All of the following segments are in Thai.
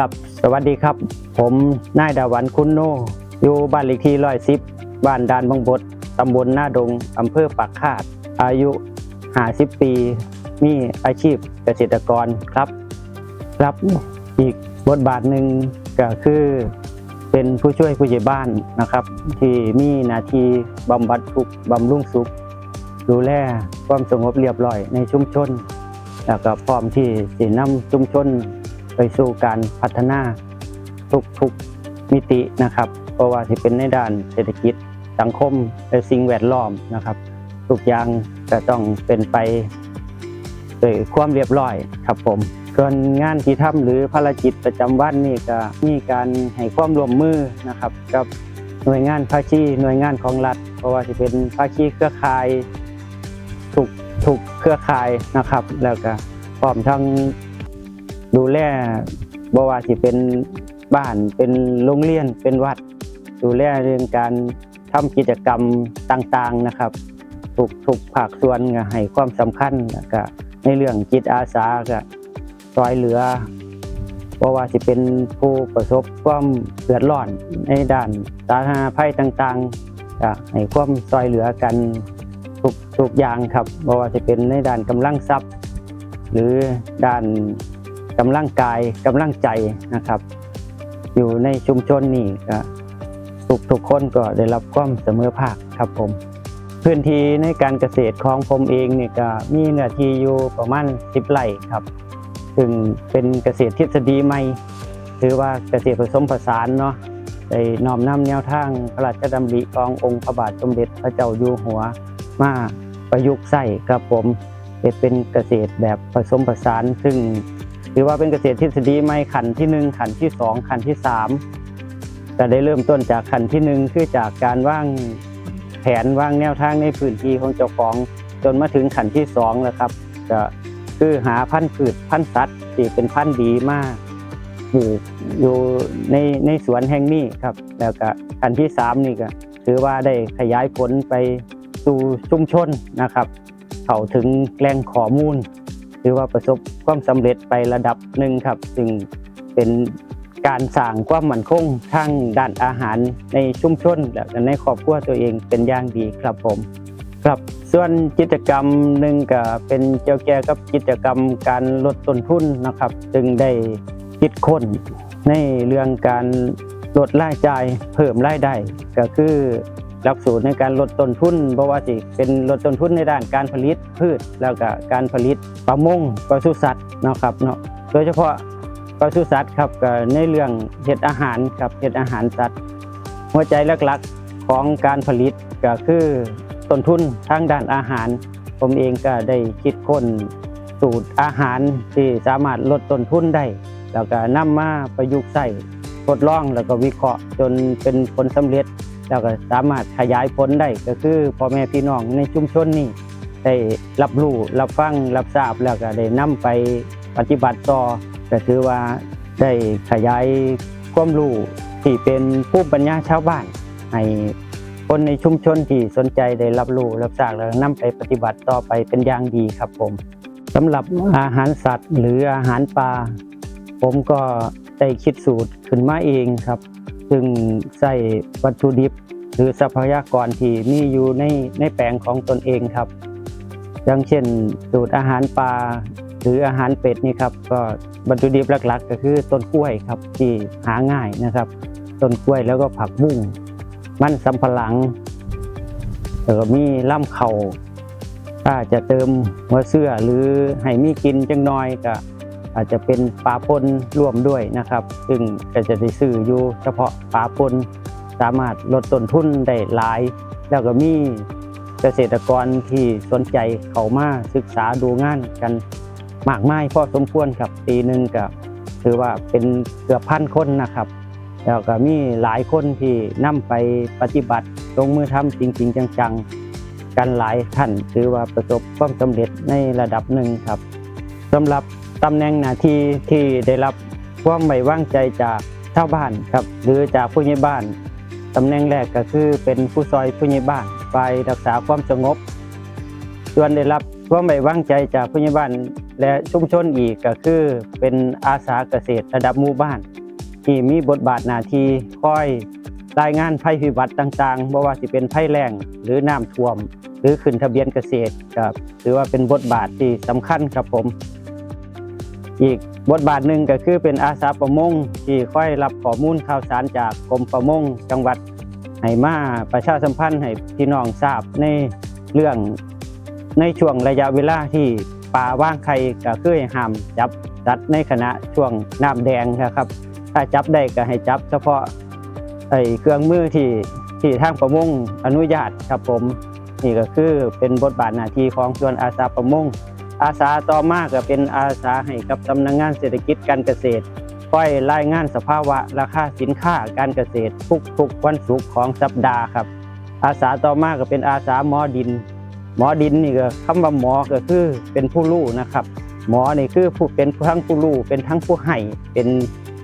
ครับ สวัสดีครับ ผมนายดาวันคุณโน อยู่บ้านเลขที่ร้อยสิบบ้านดานบางบดตำบลหน้าดงอำเภอปากคาด อายุ50ปี มีอาชีพเกษตรกรครับครับอีกบทบาทหนึ่งก็คือเป็นผู้ช่วยผู้ใหญ่บ้านนะครับ ที่มีหน้าที่บำบัดทุกบำรุงสุข ดูแลความสงบเรียบร้อยในชุมชน แล้วก็พร้อมที่จะนำชุมชน ไปสู่การพัฒนาทุกๆมิตินะครับเพราะว่าที่เป็นในด้านเศรษฐกิจสังคมและสิ่งแวดล้อมนะครับทุกอย่างจะต้องเป็นไปด้วยความเรียบร้อยครับผมส่วนงานที่ทำหรือภารกิจประจำวันนี่ก็มีการให้ความร่วมมือนะครับกับหน่วยงานภาคีหน่วยงานของรัฐ เพราะว่าจะเป็นภาคีเครือข่ายทุกทุกเครือข่ายนะครับ แล้วก็พร้อมทั้ง ดูแลบ่ว่าสิเป็นบ้านเป็นโรงเรียนเป็นวัด ดูแลเรื่องการทำกิจกรรมต่างๆนะครับ ทุกทุกภาคส่วนก็ให้ความสำคัญแล้วก็ในเรื่องจิตอาสาก็ช่วยเหลือเพราะว่าสิเป็นผู้ประสบความเดือดร้อนในด้านสาธารณภัยต่างๆก็ให้ความช่วยเหลือกันทุกทุกอย่างครับไม่ว่าจะเป็นในด้านกำลังทรัพย์ หรือด้าน กำลังกายกำลังใจนะครับ อยู่ในชุมชนนี่ก็ทุกทุกคนก็ได้รับความเสมอภาคครับผม พื้นที่ในการเกษตรของผมเองเนี่ยก็มีเนื้อที่อยู่ประมาณ10ไร่ครับ ซึ่งเป็นเกษตรทฤษฎีใหม่ถือว่าเกษตรผสมผสานเนาะได้น้อมนำแนวทางพระราชดำริขององค์พระบาทสมเด็จพระเจ้าอยู่หัวมาประยุกต์ใส่ครับผมเป็นเกษตรแบบผสมผสานซึ่ง ถือว่าเป็นเกษตรทฤษฎีใหม่ขันที่หนึ่งขันที่สองขันที่สามก็ได้เริ่มต้นจากขันที่หนึ่งคือจากการว่างแผนว่างแนวทางในพื้นที่ของเจ้าของ จนมาถึงขันที่สองแล้วครับก็คือหาพันธุ์พืชพันธุ์สัตว์ที่เป็นพันธุ์ดีมากปลูกอยู่ในในสวนแห่งนี้ครับ แล้วก็อันที่สามนี่ก็ถือว่าได้ขยายผลไปสู่ชุมชนนะครับ เข้าถึงแหล่งข้อมูล ถือว่าประสบความสำเร็จไประดับหนึ่งครับ ซึ่งเป็นการสร้างความมั่นคงทางด้านอาหารในชุมชนและในครอบครัวตัวเองเป็นอย่างดีครับผมครับส่วนกิจกรรมหนึ่งก็เป็นเกี่ยวแก่กับกิจกรรมการลดต้นทุนนะครับ จึงได้คิดค้นในเรื่องการลดรายจ่ายเพิ่มรายได้ก็คือ หลักสูตรในการลดต้นทุนเพราะว่าสิเป็นลดต้นทุนในด้านการผลิตพืช แล้วก็การผลิตประมงปศุสัตว์เนาะครับเนาะโดยเฉพาะปศุสัตว์ครับก็ในเรื่องเห็ดอาหารครับเห็ดอาหารสัตว์ หัวใจหลักๆของการผลิตก็คือต้นทุนทางด้านอาหาร ผมเองก็ได้คิดค้นสูตรอาหารที่สามารถลดต้นทุนได้ แล้วก็นำมาประยุกต์ใส่ทดลองแล้วก็วิเคราะห์จนเป็นผลสำเร็จ แล้วก็สามารถขยายผลได้ก็คือพ่อแม่พี่น้องในชุมชนนี่ได้รับรู้รับฟังรับทราบแล้วก็ได้นำไปปฏิบัติต่อก็ถือว่าได้ขยายความรู้ที่เป็นผู้ปัญญาชาวบ้านให้คนในชุมชนที่สนใจได้รับรู้รับทราบแล้วนำไปปฏิบัติต่อไปเป็นอย่างดีครับผมสำหรับอาหารสัตว์ หรืออาหารปลาผมก็ได้คิดสูตรขึ้นมาเองครับ ซึ่งใส่วัตถุดิบ หรือทรัพยากรที่มีอยู่ในในแปลงของตนเองครับ อย่างเช่น สูตรอาหารปลาหรืออาหารเป็ดนี่ครับก็วัตถุดิบหลัก ๆ ก็คือต้นกล้วยครับที่หาง่ายนะครับต้นกล้วยแล้วก็ผักบุ้งมันสำปะหลังแล้วก็มีล่ำเข่าถ้าจะเติมหัวเสื้อหรือให้มีกินจังน้อยก็ อาจจะเป็นปลาปนร่วมด้วยนะครับ ซึ่งก็จะได้ซื้ออยู่เฉพาะปลาปนสามารถลดต้นทุนได้หลาย แล้วก็มีเกษตรกรที่สนใจเขามาศึกษาดูงานกันมากมายพอสมควรครับปีหนึ่งก็ถือว่าเป็นเกือบพันคนนะครับ แล้วก็มีหลายคนที่นำไปปฏิบัติลงมือทำจริง ๆ จังๆ กันหลายท่านถือว่าประสบความสำเร็จในระดับหนึ่งครับสำหรับ ตำแหน่งหน้าที่ที่ได้รับความไว้วางใจจากชาวบ้านครับ หรือจากผู้ใหญ่บ้านตำแหน่งแรกก็คือเป็นผู้ซอยผู้ใหญ่บ้านฝ่ายรักษาความสงบ ส่วนได้รับความไว้วางใจจากผู้ใหญ่บ้านและชุมชนอีกก็คือเป็นอาสาเกษตรระดับหมู่บ้าน ที่มีบทบาทหน้าที่คอยรายงานภัยพิบัติต่างๆบ่ว่าสิเป็นภัยแล้งหรือน้ำท่วม หรือขึ้นทะเบียนเกษตรครับถือว่าเป็นบทบาทที่สำคัญครับผม อีกบทบาทหนึ่งก็คือเป็นอาสาประมงที่ค่อยรับข้อมูลข่าวสารจากกรมประมงจังหวัดให้มาประชาสัมพันธ์ให้พี่น้องทราบในเรื่องในช่วงระยะเวลาที่ปลาว่างไข่ก็คือห้ามจับสัตว์ในขณะช่วงน้ำแดงนะครับ ถ้าจับได้ก็ให้จับ เฉพาะไอ้เครื่องมือที่ที่ทางประมงอนุญาตครับผมนี่ก็คือเป็นบทบาทหน้าที่ของส่วนอาสาประมง อาสาต่อมาก็เป็นอาสาให้กับสำนักงานเศรษฐกิจการเกษตรคอยรายงานสภาวะราคาสินค้าการเกษตรทุกๆวันศุกร์ของสัปดาห์ครับ อาสาต่อมาก็เป็นอาสาหมอดิน หมอดินนี่ก็คำว่าหมอก็คือเป็นผู้รู้นะครับ หมอนี่คือผู้เป็นทั้งผู้รู้เป็นทั้งผู้ให้เป็น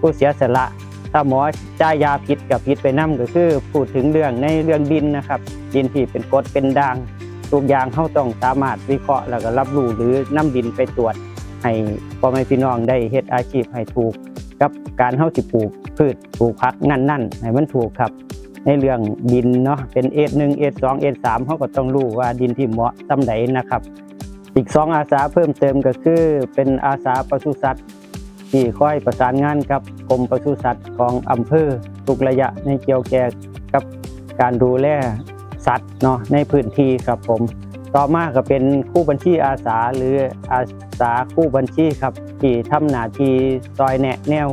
ผู้เสียสละ ถ้าหมอจ่ายยาพิษกับพิษไปนํก็คือพูดถึงเรื่องในเรื่องดินนะครับ ดินที่เป็นกรดเป็นด่าง ทุกอย่างเขาต้องสามารถวิเคราะห์แล้วก็รับรู้หรือนํดินไปตรวจ ให้พ่อแม่พี่น้องได้เฮ็ดอาชีพให้ถูก กับการเฮาสิปลูกพืชปลูกผักนั่นนั่นให้มันถูกครับ ในเรื่องดินเนาะเป็นเอหนึ่งเอสองเอสามเขาก็ต้องรู้ว่าดินที่เหมาะสำใดนะครับ อีกสองอาสาเพิ่มเติมก็คือ เป็นอาสาปศุสัตว์ที่คอยประสานงานกับกรมปศุสัตว์ของอำเภอทุกระยะในเกี่ยวแก่กับการดูแล สัตว์เนาะในพื้นที่ครับผม ต่อมาก็เป็นคู่บัญชีอาสาหรืออาสาคู่บัญชีครับที่ทำหน้าที่ซอยแนะแนว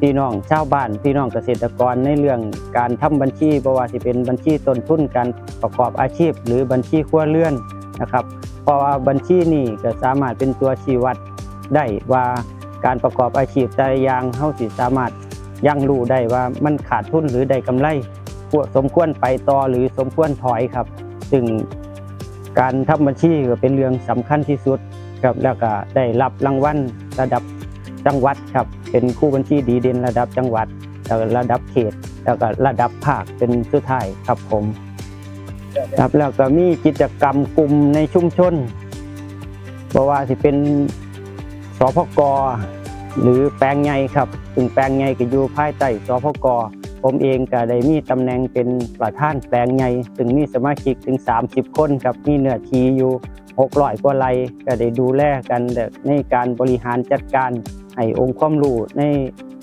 พี่น้องชาวบ้านพี่น้องเกษตรกรในเรื่องการทำบัญชีบ่ว่าสิเป็นบัญชีต้นทุนการประกอบอาชีพ หรือบัญชีครัวเรือนนะครับเพราะว่าบัญชีนี่ก็สามารถเป็นตัวชี้วัดได้ว่าการประกอบอาชีพแต่ละอย่างเฮาสิสามารถยังรู้ได้ว่ามันขาดทุนหรือได้กำไร สมควรไปต่อหรือสมควรถอยครับ ซึ่งการทำบัญชีก็เป็นเรื่องสำคัญที่สุดครับแล้วก็ได้รับรางวัลระดับจังหวัดครับ เป็นคู่บัญชีดีเด่นระดับจังหวัดแล้วระดับเขต แล้วก็ระดับภาคเป็นสุดท้ายครับผมครับแล้วก็มีกิจกรรมกลุ่มในชุมชนบ่ว่าสิเป็นสพกหรือแปลงใหญ่ครับซึ่งแปลงใหญ่ก็อยู่ภายใต้สพก ผมเองก็ได้มีตำแหน่งเป็นประธานแปลงใหญ่ซึ่งมีสมาชิกถึง 30 คนครับมีเนื้อทีอยู่600กว่าไร่ก็ได้ดูแลกันในการบริหารจัดการให้องค์ความรู้ใน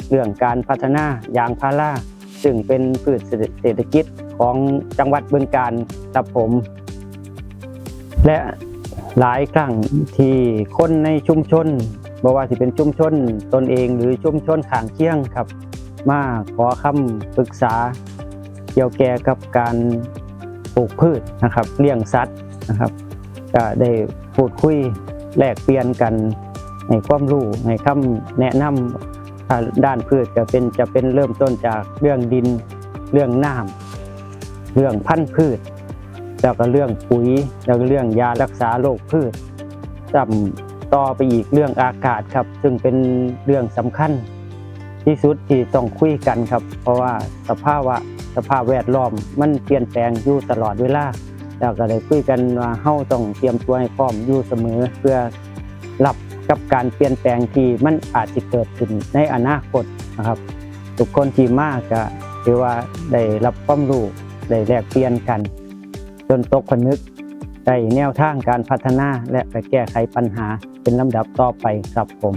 เรื่องการพัฒนายางพาราซึ่งเป็นพืชเศรษฐกิจของจังหวัดบึงกาฬครับผม และหลายครั้งที่คนในชุมชนบอกว่าสิเป็นชุมชนตนเองหรือชุมชนข้างเคียงครับ มาขอคำปรึกษาเกี่ยวแก่กับการปลูกพืชนะครับเลี้ยงสัตว์นะครับก็ได้พูดคุยแลกเปลี่ยนกันในความรู้ในคำแนะนำด้านพืชจะเป็นจะเป็นเริ่มต้นจากเรื่องดินเรื่องน้ำเรื่องพันธุ์พืช แล้วก็เรื่องปุ๋ยแล้วก็เรื่องยารักษาโรคพืชจำต่อไปอีกเรื่องอากาศครับ ซึ่งเป็นเรื่องสำคัญ ที่สุดที่ต้องคุยกันครับ เพราะว่าสภาวะสภาพแวดล้อมมันเปลี่ยนแปลงอยู่ตลอดเวลาแล้วก็ได้คุยกันว่าเฮาต้องเตรียมตัวให้พร้อมอยู่เสมอ เพื่อรับกับการเปลี่ยนแปลงที่มันอาจจะเกิดขึ้นในอนาคตนะครับ ทุกคนที่มากก็ถือว่าได้รับความรู้ได้แลกเปลี่ยนกัน จนตกผนึกได้แนวทางการพัฒนาและไปแก้ไขปัญหาเป็นลำดับต่อไปครับผม